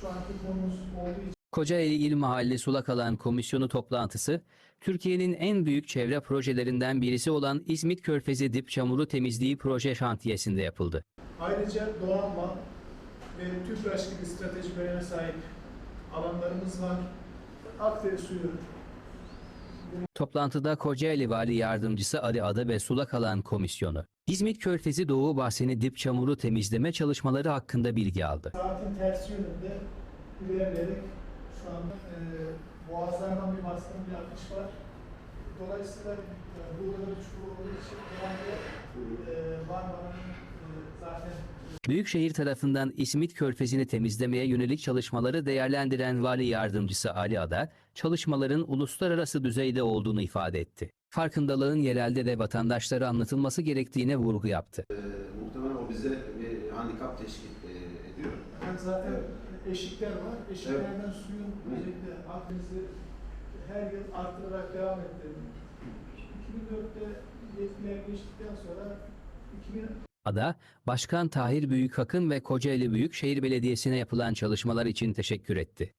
şu anki konumuz olduğu için Kocaeli İl Mahalle Sulak Alan Komisyonu toplantısı, Türkiye'nin en büyük çevre projelerinden birisi olan İzmit Körfezi Dip Çamuru Temizliği Proje Şantiyesi'nde yapıldı. ayrıca Doğan Van ve Tüpraş gibi stratejik öneme sahip alanlarımız var. Akdeniz suyu Toplantıda Kocaeli Vali Yardımcısı Ali Ada ve Sulak Alan Komisyonu, İzmit Körfezi Doğu Bahseni Dip Çamuru temizleme çalışmaları hakkında bilgi aldı. saatin tersi yönünde ilerleyerek şu anda e, boğazlardan bir baskın bir akış var. Dolayısıyla e, burada da bir çukur olduğu için genelde e, Marmara'nın e, zaten Büyükşehir tarafından İzmit Körfezi'ni temizlemeye yönelik çalışmaları değerlendiren Vali Yardımcısı Ali Ada, çalışmaların uluslararası düzeyde olduğunu ifade etti. Farkındalığın yerelde de vatandaşlara anlatılması gerektiğine vurgu yaptı. Muhtemelen o bize bir handikap teşkil e, ediyor. Yani zaten eşikler var. Eşiklerden suyun özellikle Akdeniz'i her yıl artırarak devam ettirdim. 2004'te yetkiler geçtikten sonra 2000 Ada, Başkan Tahir Büyükakın ve Kocaeli Büyükşehir Belediyesi'ne yapılan çalışmalar için teşekkür etti.